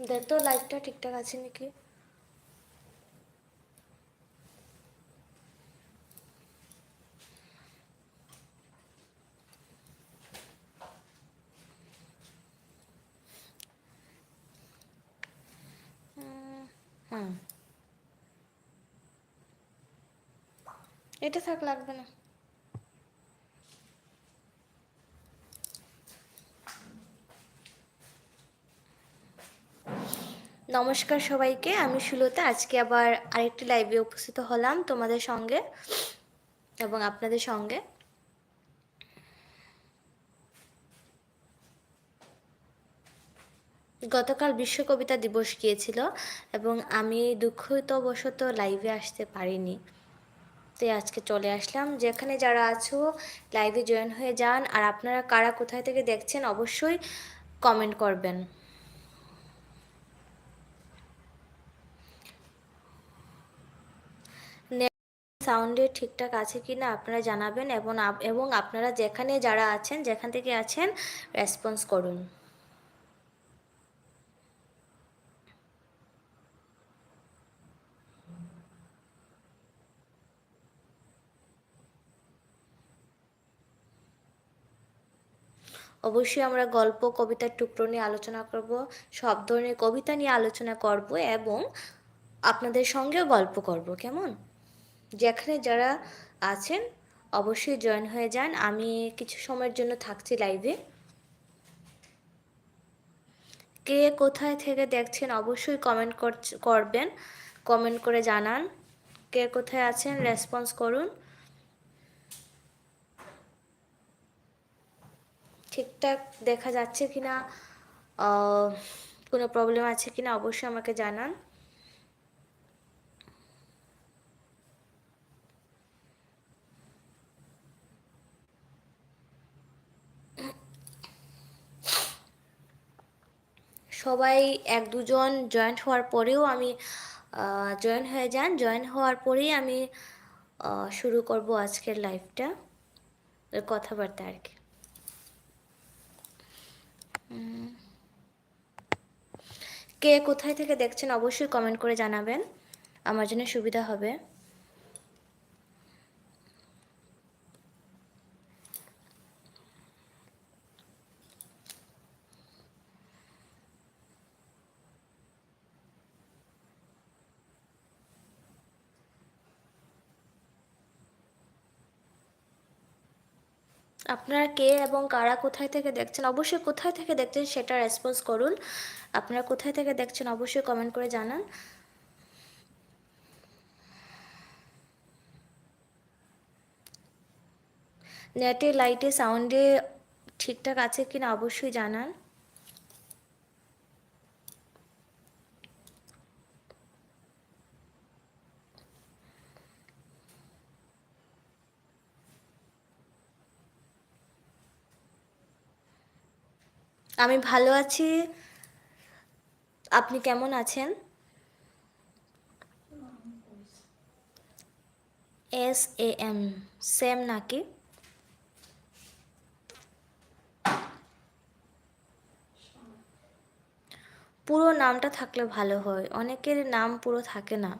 দেখ তো লাইটটা ঠিকঠাক আছে নাকি? এটা থাক লাগবে না। নমস্কার সবাইকে, আমি সুলতা। আজকে আবার আরেকটি লাইভে উপস্থিত হলাম তোমাদের সঙ্গে এবং আপনাদের সঙ্গে। গতকাল বিশ্ব কবিতা দিবস গিয়েছিল এবং আমি দুঃখিতবশত লাইভে আসতে পারিনি। তাই আজকে চলে আসলাম। যেখানে যারা আছো লাইভে জয়েন হয়ে যান। আর আপনারা কারা কোথায় থেকে দেখছেন, অবশ্যই কমেন্ট করবেন। সাউন্ডে ঠিকঠাক আছে কি না আপনারা জানাবেন এবং এবং আপনারা যেখানে যারা আছেন, যেখান থেকে আছেন রেসপন্স করুন। অবশ্যই আমরা গল্প, কবিতার টুকরো নিয়ে আলোচনা করব, সব ধরনের কবিতা নিয়ে আলোচনা করব এবং আপনাদের সঙ্গেও গল্প করব, কেমন? যেখানে যারা আছেন, অবশ্যই জয়েন হয়ে যান। আমি কিছু সময়ের জন্য থাকছি লাইভে কে কোথায় থেকে দেখছেন, অবশ্যই কমেন্ট করবেন। কমেন্ট করে জানান। কে কোথায় আছেন রেসপন্স করুন। ঠিকঠাক দেখা যাচ্ছে কিনা কোনো প্রবলেম আছে কি না অবশ্যই আমাকে জানান। সবাই এক দুজন জয়েন্ট হওয়ার পরেও আমি জয়েন হয়ে যান। জয়েন হওয়ার পরেই আমি শুরু করব আজকের লাইফটা কথাবার্তা আর কি। কে কোথায় থেকে দেখছেন অবশ্যই কমেন্ট করে জানাবেন। আমার জন্য সুবিধা হবে। আপনারা কে এবং কারা কোথায় থেকে দেখছেন, অবশ্যই কোথায় থেকে দেখছেন সেটা রেসপন্স করুন। আপনারা কোথায় থেকে দেখছেন অবশ্যই কমেন্ট করে জানান। নেটে লাইটে সাউন্ডে ঠিকঠাক আছে কিনা অবশ্যই জানান। আমি ভালো আছি। আপনি কেমন আছেন? এস এ এম সেম নাকি? পুরো নামটা থাকলে ভালো হয়। অনেকের নাম পুরো থাকে না।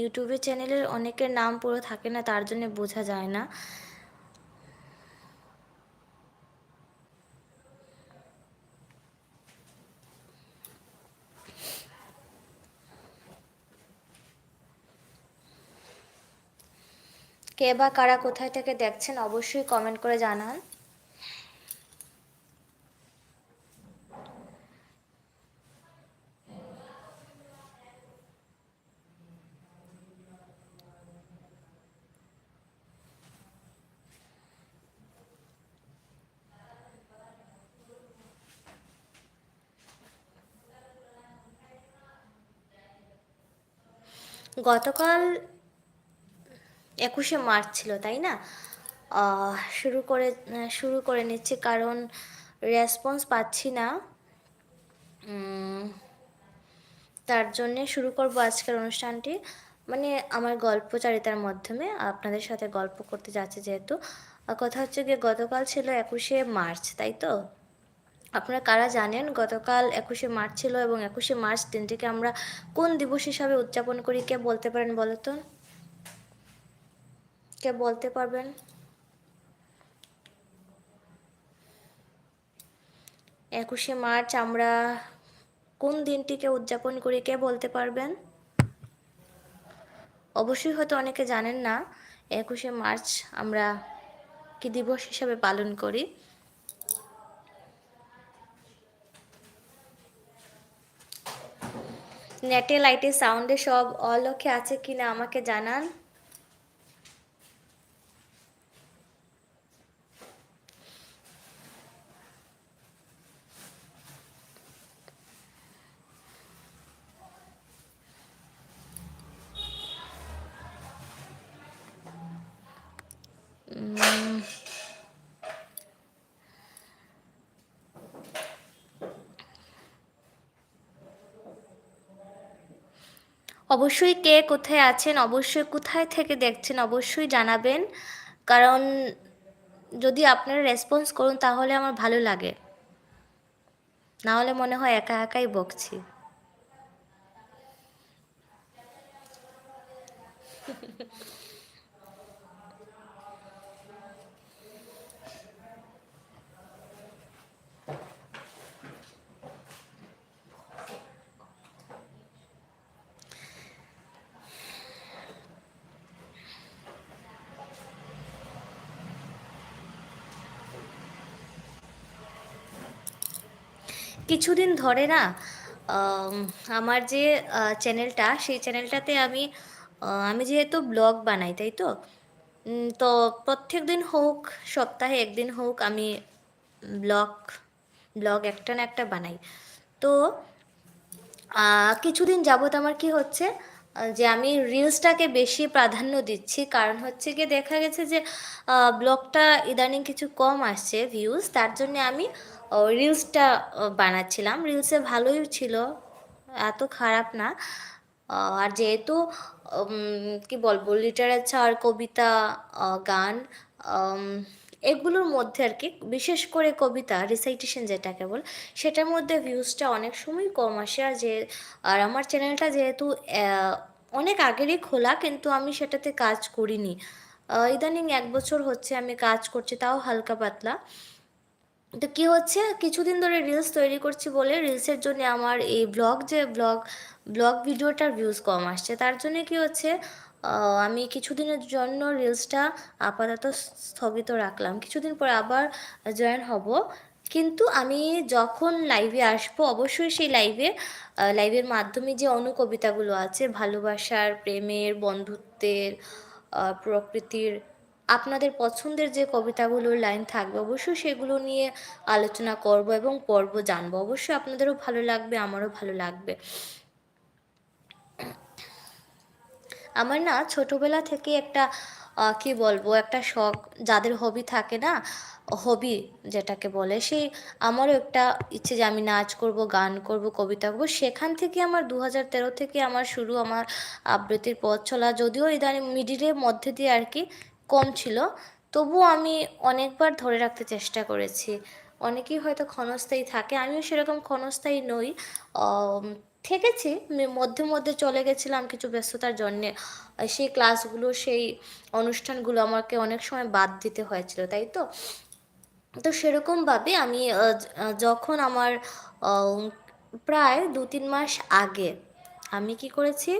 ইউটিউবের চ্যানেলের অনেকের নাম পুরো থাকে না, তার জন্য বোঝা যায় না। কে বা কারা কোথায় থেকে দেখছেন অবশ্যই কমেন্ট করে জানান। গতকাল একুশে মার্চ ছিল, তাই না? শুরু করে শুরু করে নিচ্ছি কারণ রেসপন্স পাচ্ছি না। তার জন্যে শুরু করব আজকের অনুষ্ঠানটি। মানে আমার গল্পচারিতার মাধ্যমে আপনাদের সাথে গল্প করতে যাচ্ছে যেহেতু। কথা হচ্ছে গিয়ে গতকাল ছিল একুশে মার্চ, তাই তো? আপনারা কারা জানেন গতকাল একুশে মার্চ ছিল এবং একুশে মার্চ দিনটিকে আমরা কোন দিবস হিসাবে উদযাপন করি, কে বলতে পারেন বলো তো কে বলতে পারবেন? একুশে মার্চ আমরা কোন দিনটিকে উদযাপন করি, কে বলতে পারবেন? অবশ্যই হয়তো অনেকে জানেন না, একুশে মার্চ আমরা কি দিবস হিসাবে পালন করি? নেটে লাইটে সাউন্ডে সব অলক্ষে আছে কিনা আমাকে জানান। অবশ্যই কে কোথায় আছেন, অবশ্যই কোথায় থেকে দেখছেন, অবশ্যই জানাবেন। কারণ যদি আপনারা রেসপন্স করুন, তাহলে আমার ভালো লাগে। না হলে মনে হয় একা একাই বকছি। কিছুদিন ধরে না আমার যে চ্যানেলটা, সেই চ্যানেলটাতে আমি আমি যেহেতু ব্লগ বানাই, তাই তো? তো প্রত্যেক দিন হোক, সপ্তাহে একদিন হোক আমি ব্লগ ব্লগ একটা না একটা বানাই। তো কিছুদিন যাবত আমার কি হচ্ছে, যে আমি রিলসটাকে বেশি প্রাধান্য দিচ্ছি। কারণ হচ্ছে গিয়ে দেখা গেছে যে ব্লগটা ইদানিং কিছু কম আসছে ভিউজ তার জন্য আমি রিলসটা বানাচ্ছিলাম। রিলসে ভালোই ছিল, এত খারাপ না। আর যেহেতু কি বলব লিটারেচার কবিতা গান এগুলোর মধ্যে আর কি, বিশেষ করে কবিতা রিসাইটেশন যেটাকে বল, সেটার মধ্যে ভিউজটা অনেক সময় কম আসে। আর যে, আর আমার চ্যানেলটা যেহেতু অনেক আগেরই খোলা, কিন্তু আমি সেটাতে কাজ করিনি। ইদানিং এক বছর হচ্ছে আমি কাজ করছি, তাও হালকা পাতলা। তো কী হচ্ছে? কিছুদিন ধরে রিলস তৈরি করছি বলে রিলসের জন্য আমার এই ব্লগ যে ব্লগ ব্লগ ভিডিওটার ভিউজ কম আসছে। তার জন্য কি হচ্ছে? আমি কিছুদিনের জন্য রিলসটা আপাতত স্থগিত রাখলাম। কিছুদিন পর আবার জয়েন হব। কিন্তু আমি যখন লাইভে আসব, অবশ্যই সেই লাইভে লাইভের মাধ্যমে যে অনুকবিতাগুলো আছে, ভালোবাসার, প্রেমের, বন্ধুত্বের প্রকৃতির আপনাদের পছন্দের যে কবিতাগুলোর লাইন থাকবে, অবশ্যই সেগুলো নিয়ে আলোচনা করব এবং পড়ব জানব। অবশ্যই আপনাদেরও ভালো লাগবে, আমারও ভালো লাগবে। আমার না ছোটোবেলা থেকে একটা কি বলব, একটা শখ, যাদের হবি থাকে না হবি যেটাকে বলে, সেই আমারও একটা ইচ্ছে যে আমি নাচ করব, গান করব, কবিতা করব। সেখান থেকে আমার দু হাজার তেরো থেকে আমার শুরু আমার আবৃত্তির পথ চলা, যদিও ইদানিং মিডিলের মধ্যে দিয়ে আর কি কম ছিল তবুও আমি অনেকবার ধরে রাখতে চেষ্টা করেছি। অনেকেই হয়তো ক্ষণস্থায়ী থাকে, আমিও সেরকম ক্ষণস্থায়ী নই। থেকেছি মধ্যে মধ্যে চলে গেছিলাম কিছু ব্যস্ততার জন্যে। সেই ক্লাসগুলো, সেই অনুষ্ঠানগুলো আমাকে অনেক সময় বাদ দিতে হয়েছিল, তাই তো? তো সেরকমভাবে আমি যখন আমার প্রায় দু তিন মাস আগে আমি কি করেছি,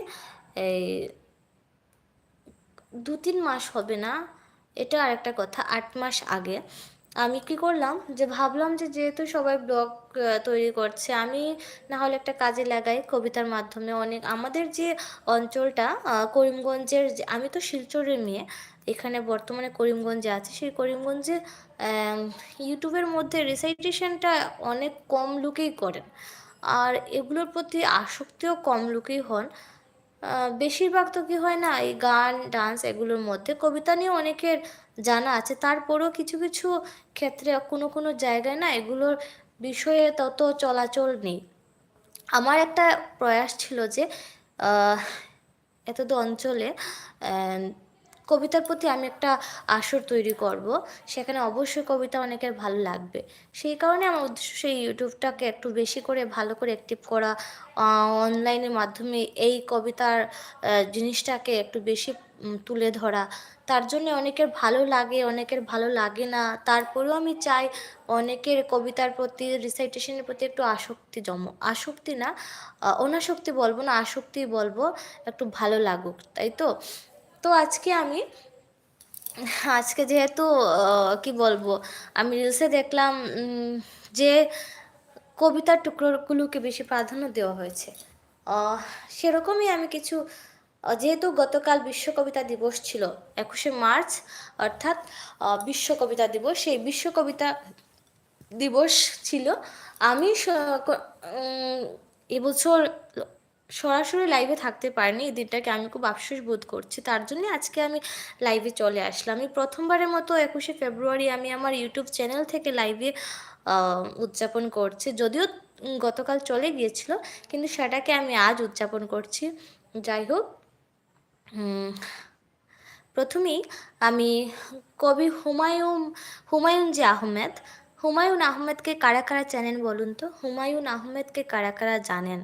এই দু তিন মাস হবে না, এটা আরেকটা কথা, আট মাস আগে। আমি কি করলাম যে, ভাবলাম যে, যেহেতু সবাই ব্লগ তৈরি করছে, আমি না হলে একটা কাজে লাগাই কবিতার মাধ্যমে। অনেক, আমাদের যে অঞ্চলটা করিমগঞ্জের আমি তো শিলচরের মেয়ে, এখানে বর্তমানে করিমগঞ্জে আছে, সেই করিমগঞ্জে ইউটিউবের মধ্যে রিসাইটেশনটা অনেক কম লোকেই করেন। আর এগুলোর প্রতি আসক্তিও কম লোকেই হন। বেশিরভাগ তো কী হয় না, এই গান, ডান্স এগুলোর মধ্যে কবিতা নিয়ে অনেকের জানা আছে। তারপরেও কিছু কিছু ক্ষেত্রে কোনো কোনো জায়গায় না এগুলোর বিষয়ে তত চলাচল নেই। আমার একটা প্রয়াস ছিল যে এতদ অঞ্চলে কবিতার প্রতি আমি একটা আসর তৈরি করব। সেখানে অবশ্যই কবিতা অনেকের ভালো লাগবে। সেই কারণে আমার উদ্দেশ্য সেই ইউটিউবটাকে একটু বেশি করে ভালো করে অ্যাক্টিভ করা অনলাইনের মাধ্যমে এই কবিতার জিনিসটাকে একটু বেশি তুলে ধরা। তার জন্য অনেকের ভালো লাগে, অনেকের ভালো লাগে না। তারপরেও আমি চাই অনেকের কবিতার প্রতি রিসাইটেশনের প্রতি একটু আসক্তি জম। আসক্তি না অনাসক্তি বলব না, আসক্তি বলব, একটু ভালো লাগুক, তাই তো? তো আজকে আমি, আজকে যেহেতু কি বলব, আমি রিলসে দেখলাম যে কবিতার টুকরোগুলোকে বেশি প্রাধান্য দেওয়া হয়েছে। সেরকমই আমি কিছু যেহেতু গতকাল বিশ্ব কবিতা দিবস ছিল, একুশে মার্চ, অর্থাৎ বিশ্ব কবিতা দিবস, সেই বিশ্ব কবিতা দিবস ছিল, আমি এবছর সরাসরি লাইভে থাকতে পারিনি। এই দিনটাকে আমি খুব আফসোস বোধ করছি। তার জন্য আজকে আমি লাইভে চলে আসলাম। আমি প্রথমবারের মতো একুশে ফেব্রুয়ারি আমি আমার ইউটিউব চ্যানেল থেকে লাইভে উদযাপন করছি। যদিও গতকাল চলে গিয়েছিল, কিন্তু সেটাকে আমি আজ উদযাপন করছি। যাই হোক প্রথমেই আমি কবি হুমায়ুন হুমায়ুন যে আহমেদ। হুমায়ুন আহমেদকে কারা কারা জানেন বলুন তো? হুমায়ুন আহমেদকে কারা কারা জানেন?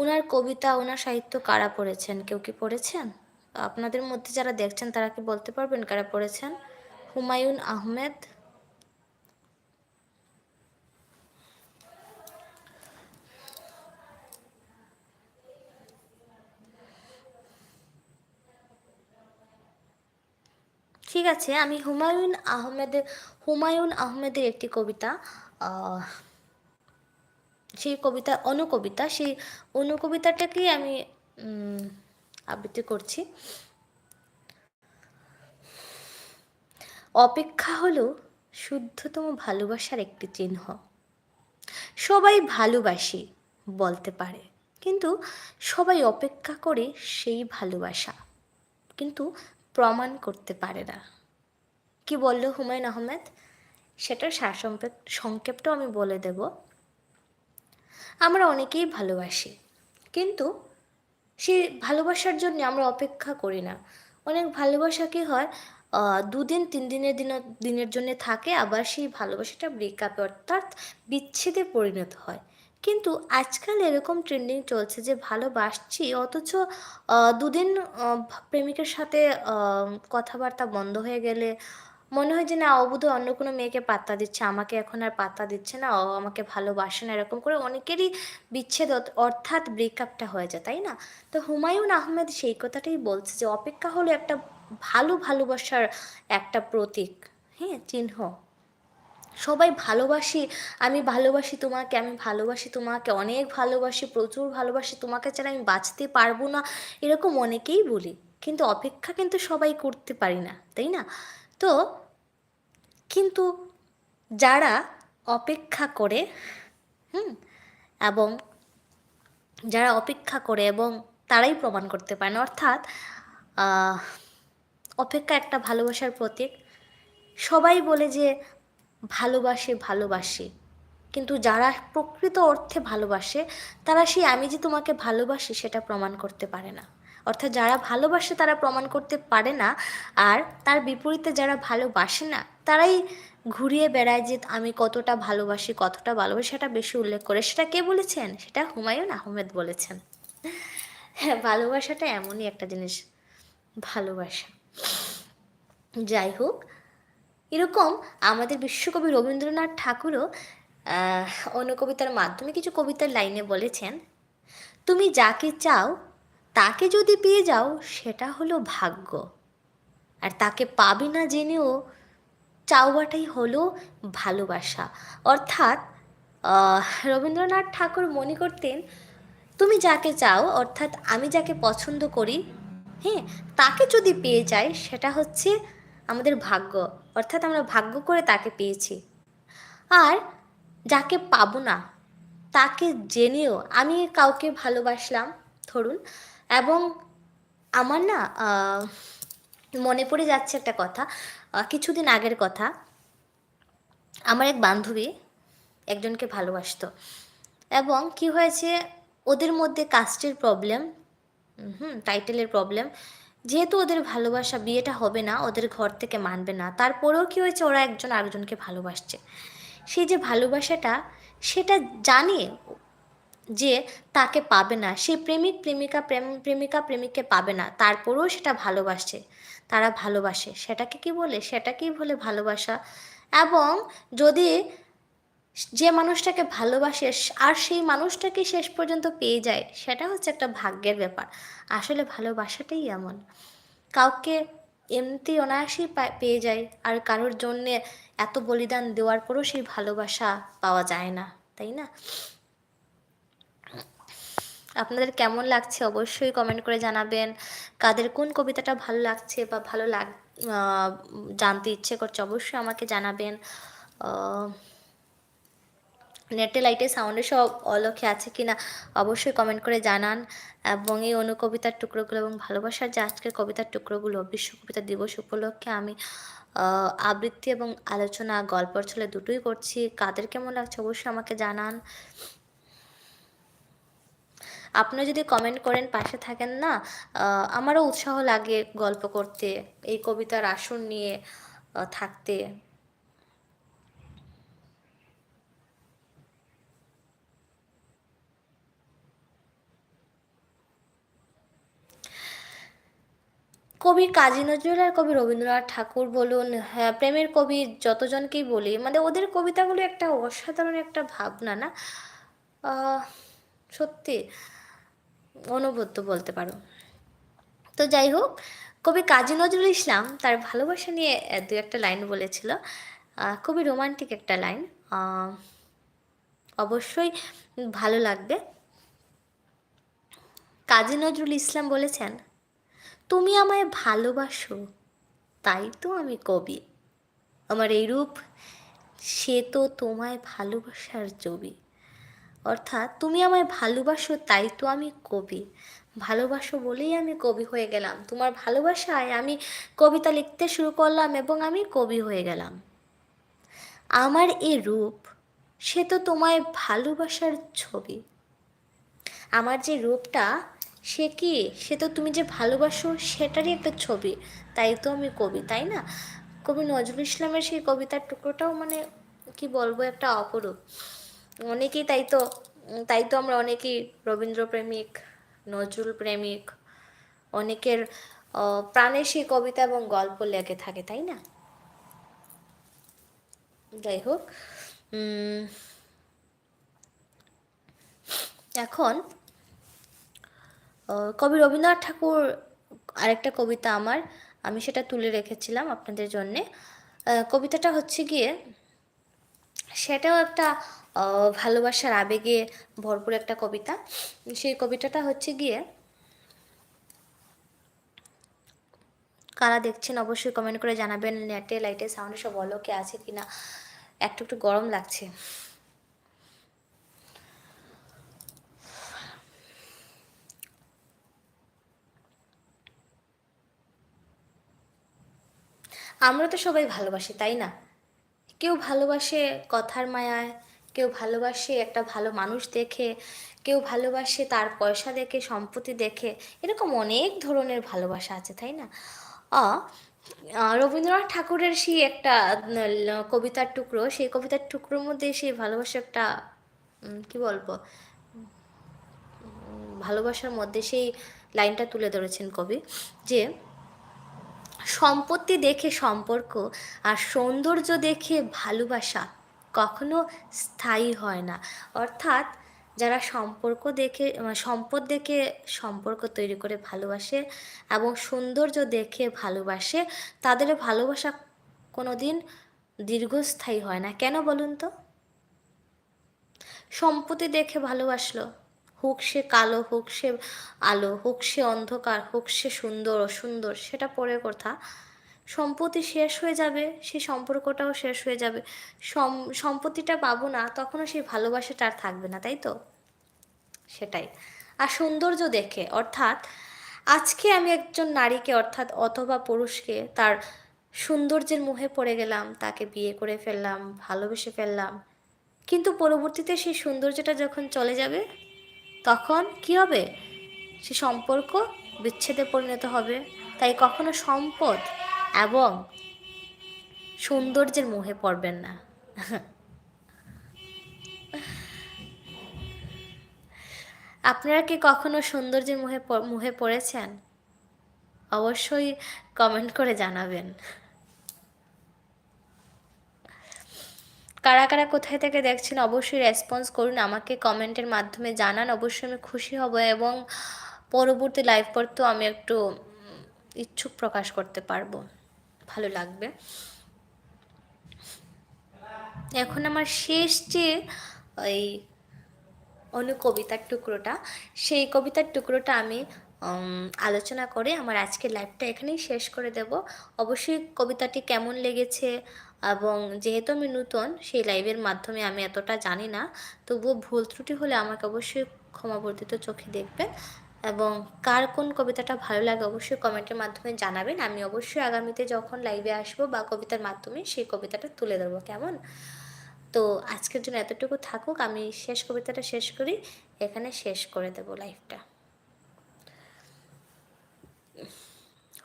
ওনার কবিতা ওনার সাহিত্য কারা পড়েছেন? কেউ কি পড়েছেন? আপনাদের মধ্যে যারা দেখছেন, তারা কি বলতে পারবেন কারা পড়েছেন? হুমায়ুন আহমেদ। ঠিক আছে, আমি হুমায়ুন আহমেদের হুমায়ুন আহমেদের একটি কবিতা সেই কবিতা অনুকবিতা, সেই অনুকবিতাটাকেই আমি আবৃত্তি করছি। অপেক্ষা হলো শুদ্ধতম ভালোবাসার একটি চিহ্ন। সবাই ভালোবাসি বলতে পারে, কিন্তু সবাই অপেক্ষা করে সেই ভালোবাসা, কিন্তু প্রমাণ করতে পারে না। কি বলল হুমায়ুন আহমেদ? সেটার সারসংক্ষেপ সংক্ষেপটাও আমি বলে দেব। আমরা অনেকেই ভালোবাসি। কিন্তু সেই ভালোবাসার জন্য আমরা অপেক্ষা করি না। অনেক ভালোবাসা কি হয় দুদিন তিন দিনের দিন, দিনের জন্য থাকে, আবার সেই ভালোবাসাটা ব্রেকআপে অর্থাৎ বিচ্ছেদে পরিণত হয়। কিন্তু আজকাল এরকম ট্রেন্ডিং চলছে যে ভালোবাসছি, অথচ দুদিন প্রেমিকের সাথে কথাবার্তা বন্ধ হয়ে গেলে মনে হয় যে না অবুধ অন্য কোনো মেয়েকে পাত্তা দিচ্ছে। আমাকে এখন আর পাত্তা দিচ্ছে না, ও আমাকে ভালোবাসে না, এরকম করে অনেকেরই বিচ্ছেদ অর্থাৎ ব্রেকআপটা হয়ে যায়, তাই না? তো হুমায়ুন আহমেদ সেই কথাটাই বলছে যে, অপেক্ষা হলো একটা ভালো ভালোবাসার একটা প্রতীক হ্যাঁ চিহ্ন। সবাই ভালোবাসি, আমি ভালোবাসি তোমাকে, আমি ভালোবাসি তোমাকে, অনেক ভালোবাসি, প্রচুর ভালোবাসি, তোমাকে ছাড়া আমি বাঁচতে পারব না। এরকম অনেকেই বলি। কিন্তু অপেক্ষা কিন্তু সবাই করতে পারি না, তাই না? তো কিন্তু যারা অপেক্ষা করে, হুম, এবং যারা অপেক্ষা করে এবং তারাই প্রমাণ করতে পারে না অর্থাৎ অপেক্ষা একটা ভালোবাসার প্রতীক। সবাই বলে যে ভালোবাসে ভালোবাসে। কিন্তু যারা প্রকৃত অর্থে ভালোবাসে, তারা সেই আমি যে তোমাকে ভালোবাসি সেটা প্রমাণ করতে পারে না। অর্থাৎ যারা ভালোবাসে তারা প্রমাণ করতে পারে না। আর তার বিপরীতে যারা ভালোবাসে না, তারাই ঘুরিয়ে বেড়ায় যে আমি কতটা ভালোবাসি কতটা ভালোবাসি সেটা বেশি উল্লেখ করে। সেটা কে বলেছেন? সেটা হুমায়ুন আহমেদ বলেছেন। হ্যাঁ ভালোবাসাটা এমনই একটা জিনিস, ভালোবাসা। যাই হোক, এরকম আমাদের বিশ্বকবি রবীন্দ্রনাথ ঠাকুরও অন্য কবিতার মাধ্যমে কিছু কবিতার লাইনে বলেছেন, তুমি যাকে চাও তাকে যদি পেয়ে যাও, সেটা হলো ভাগ্য। আর তাকে পাবে না জেনেও চাওয়াটাই হলো ভালোবাসা। অর্থাৎ রবীন্দ্রনাথ ঠাকুর মনে করতেন, তুমি যাকে চাও, অর্থাৎ আমি যাকে পছন্দ করি হ্যাঁ তাকে যদি পেয়ে যাই, সেটা হচ্ছে আমাদের ভাগ্য। অর্থাৎ আমরা ভাগ্য করে তাকে পেয়েছি। আর যাকে পাবো না, তাকে জেনেও আমি কাউকে ভালোবাসলাম, ধরুন এবং আমার না মনে পড়ে যাচ্ছে একটা কথা কিছুদিন আগের কথা। আমার এক বান্ধবী একজনকে ভালোবাসত এবং কি হয়েছে, ওদের মধ্যে কাস্টের প্রবলেম হুম, টাইটেলের প্রবলেম। যেহেতু ওদের ভালোবাসা, বিয়েটা হবে না, ওদের ঘর থেকে মানবে না, তারপরেও কি হয়েছে, ওরা একজন আরেকজনকে ভালোবাসছে। সেই যে ভালোবাসাটা, সেটা জানে যে তাকে পাবে না, সে প্রেমিক, প্রেমিকা, প্রেম, প্রেমিকা, প্রেমিককে পাবে না, তারপরেও সেটা ভালোবাসে তারা ভালোবাসে, সেটাকে কি বলে? সেটাকেই বলে ভালোবাসা। এবং যদি যে মানুষটাকে ভালোবাসে, আর সেই মানুষটাকে শেষ পর্যন্ত পেয়ে যায়, সেটা হচ্ছে একটা ভাগ্যের ব্যাপার। আসলে ভালোবাসাটাই এমন। কাউকে এমনিতেই অনায়াসেই পেয়ে যায়, আর কারোর জন্যে এত বলিদান দেওয়ার পরও সেই ভালোবাসা পাওয়া যায় না, তাই না? আপনাদের কেমন লাগছে অবশ্যই কমেন্ট করে জানাবেন। কাদের কোন কবিতাটা ভালো লাগছে বা ভালো লাগ জানতে ইচ্ছে করছে অবশ্যই আমাকে জানাবেন। নেটে লাইটে সাউন্ডে সব অলক্ষে আছে কি না অবশ্যই কমেন্ট করে জানান। এবং এই অনুকবিতার টুকরোগুলো এবং ভালোবাসার যে আজকের কবিতার টুকরোগুলো, বিশ্ব কবিতা দিবস উপলক্ষে আমি আবৃত্তি এবং আলোচনা গল্পর ছলে দুটোই করছি। কাদের কেমন লাগছে অবশ্যই আমাকে জানান। আপনি যদি কমেন্ট করেন, পাশে থাকেন না আমারও উৎসাহ লাগে গল্প করতে, এই কবিতার আসন নিয়ে থাকতে। কবি কাজী নজরুল আর কবি রবীন্দ্রনাথ ঠাকুর বলুন হ্যাঁ প্রেমের কবি যতজনকেই বলি মানে ওদের কবিতাগুলো একটা অসাধারণ একটা ভাবনা না? সত্যি। অনুবদ্ধ বলতে পারো। তো যাই হোক, কবি কাজী নজরুল ইসলাম তার ভালোবাসা নিয়ে দু একটা লাইন বলেছিল। খুবই রোমান্টিক একটা লাইন। অবশ্যই ভালো লাগবে। কাজী নজরুল ইসলাম বলেছেন, তুমি আমায় ভালোবাসো, তাই তো আমি কবি। আমার এই রূপ সে তো তোমায় ভালোবাসার ছবি অর্থাৎ তুমি আমায় ভালোবাসো, তাই তো আমি কবি। ভালোবাসো বলেই আমি কবি হয়ে গেলাম। তোমার ভালোবাসায় আমি কবিতা লিখতে শুরু করলাম এবং আমি কবি হয়ে গেলাম। আমার এ রূপ, সে তো তোমায় ভালোবাসার ছবি। আমার যে রূপটা, সে কি? সে তো তুমি যে ভালোবাসো, সেটারই একটা ছবি। তাই তো আমি কবি, তাই না? কবি নজরুল ইসলামের সেই কবিতার টুকরোটাও মানে কি বলব, একটা অপরূপ। অনেকেই তাই তো তাই তো আমরা অনেকেই রবীন্দ্র প্রেমিক, নজরুল প্রেমিক, অনেকের প্রাণের সেই কবিতা এবং গল্প লেগে থাকে, তাই না? যাই হোক এখন কবি রবীন্দ্রনাথ ঠাকুর আরেকটা কবিতা আমার, আমি সেটা তুলে রেখেছিলাম আপনাদের জন্যে। কবিতাটা হচ্ছে গিয়ে, সেটাও একটা ভালোবাসার আবেগে ভরপুর একটা কবিতা। সেই কবিতাটা হচ্ছে গিয়ে, কারা দেখছেন অবশ্যই কমেন্ট করে জানাবেন। নেটে লাইটে সাউন্ডে সব কে আছে কিনা? একটু একটু গরম লাগছে। আমরা তো সবাই ভালোবাসি, তাই না? কেউ ভালোবাসে কথার মায়ায় কেউ ভালোবাসে, একটা ভালো মানুষ দেখে, কেউ ভালোবাসে, তার পয়সা দেখে, সম্পত্তি দেখে, এরকম অনেক ধরনের ভালোবাসা আছে, তাই না? অ রবীন্দ্রনাথ ঠাকুরের সেই একটা কবিতার টুকরো, সেই কবিতার টুকরোর মধ্যে সেই ভালোবাসা একটা কি বলব? ভালোবাসার মধ্যে সেই লাইনটা তুলে ধরেছেন কবি, যে সম্পত্তি দেখে সম্পর্ক আর সৌন্দর্য দেখে ভালোবাসা কখনো স্থায়ী হয় না। অর্থাৎ যারা সম্পর্ক দেখে সম্পদ দেখে সম্পর্ক তৈরি করে ভালোবাসে এবং সৌন্দর্য দেখে ভালোবাসে, তাদের ভালোবাসা কোনো দিন দীর্ঘস্থায়ী হয় না। কেন বলুন তো? সম্পত্তি দেখে ভালোবাসলো। হোক সে কালো, হোক সে আলো, হোক সে অন্ধকার, হোক সে সুন্দর, অসুন্দর, সেটা পরের কথা। সম্পত্তি শেষ হয়ে যাবে সেই সম্পর্কটাও শেষ হয়ে যাবে। সম্পত্তিটা পাবো না, তখনও সেই ভালোবাসাটা আর থাকবে না, তাই তো? সেটাই। আর সৌন্দর্য দেখে, অর্থাৎ আজকে আমি একজন নারীকে, অর্থাৎ অথবা পুরুষকে, তার সৌন্দর্যের মুহে পড়ে গেলাম, তাকে বিয়ে করে ফেললাম, ভালোবেসে ফেললাম। কিন্তু পরবর্তীতে সেই সৌন্দর্যটা যখন চলে যাবে, তখন কি হবে? সে সম্পর্ক বিচ্ছেদে পরিণত হবে। তাই কখনো সম্পদ এবং সৌন্দর্যের মোহে পড়বেন না। আপনারা কি কখনো সৌন্দর্যের মুহে মুহে পড়েছেন? অবশ্যই কমেন্ট করে জানাবেন। কারা কারা কোথায় থেকে দেখছেন অবশ্যই রেসপন্স করুন, আমাকে কমেন্টের মাধ্যমে জানান, অবশ্যই আমি খুশি হব এবং পরবর্তী লাইভ করতেও আমি একটু ইচ্ছুক প্রকাশ করতে পারব। ভালো লাগবে। এখন আমার শেষ যে ওই অনু কবিতার টুকরোটা, সেই কবিতার টুকরোটা আমি আলোচনা করে আমার আজকের লাইভটা এখানেই শেষ করে দেব। অবশ্যই কবিতাটি কেমন লেগেছে এবং যেহেতু আমি নূতন, সেই লাইভের মাধ্যমে আমি এতটা জানি না, তবুও ভুল ত্রুটি হলে আমাকে অবশ্যই ক্ষমাবর্ধিত চোখে দেখবেন। এবং কার কোন কবিতাটা ভালো লাগে অবশ্যই কমেন্টের মাধ্যমে জানাবেন। আমি অবশ্যই আগামীতে যখন লাইভে আসব বা কবিতার মাধ্যমে সেই কবিতাটা তুলে ধরবো। কেমন? তো আজকের জন্য এতটুকু থাকুক। আমি শেষ কবিতাটা শেষ করি। এখানে শেষ করে দেব লাইফটা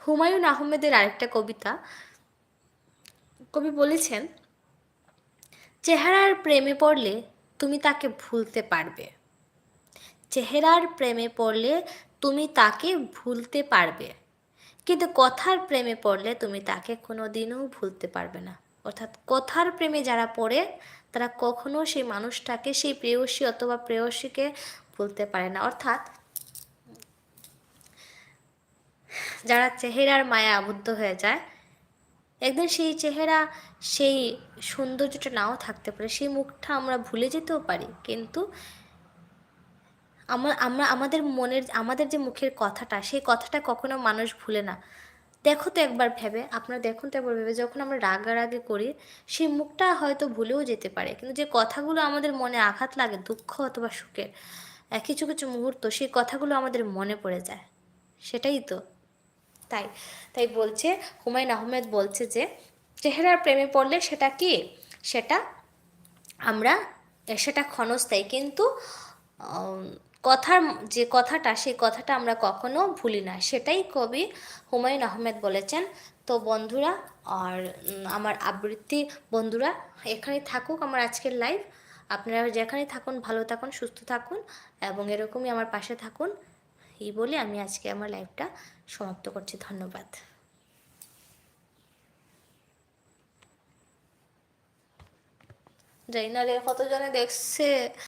হুমায়ুন আহমেদের আরেকটা কবিতা। কবি বলেছেন, চেহারার প্রেমে পড়লে তুমি তাকে ভুলতে পারবে। চেহারার প্রেমে পড়লে তুমি তাকে ভুলতে পারবে। কিন্তু কথার প্রেমে পড়লে তুমি তাকে কোনো দিনও ভুলতে পারবে না। অর্থাৎ কথার প্রেমে যারা পড়ে, তারা কখনো সেই মানুষটাকে, সেই প্রেয়সী অথবা প্রেয়সীকে ভুলতে পারে না। অর্থাৎ যারা চেহারার মায়া আবদ্ধ হয়ে যায়, একদিন সেই চেহারা, সেই সৌন্দর্যটা নাও থাকতে পারে। সেই মুখটা আমরা ভুলে যেতেও পারি। কিন্তু আমরা আমরা, আমাদের মনের, আমাদের যে মুখের কথাটা, সেই কথাটা কখনো মানুষ ভুলে না। দেখো তো একবার ভেবে, আপনারা দেখুন তো একবার ভেবে, যখন আমরা রাগারাগি করি, সেই মুখটা হয়তো ভুলেও যেতে পারে। কিন্তু যে কথাগুলো আমাদের মনে আঘাত লাগে, দুঃখ অথবা সুখের কিছু কিছু মুহূর্ত, সেই কথাগুলো আমাদের মনে পড়ে যায়। সেটাই তো। তাই তাই বলছে, হুমায়ুন আহমেদ বলছে যে, চেহারার প্রেমে পড়লে সেটা কি? সেটা আমরা, সেটা ক্ষণস্থায়ী। কিন্তু কথার যে কথাটা, সেই কথাটা আমরা কখনো ভুলি না। সেটাই কবি হুমায়ুন আহমেদ বলেছেন, তো বন্ধুরা, আর আমার আবৃত্তি বন্ধুরা এখানে থাকুক আমার আজকের লাইভ আপনারা যেখানে থাকুন, ভালো থাকুন, সুস্থ থাকুন এবং এরকমই আমার পাশে থাকুন। এই বলে আমি আজকে আমার লাইভটা সমাপ্ত করছি। ধন্যবাদ। যাই না রে কতজনে দেখছে?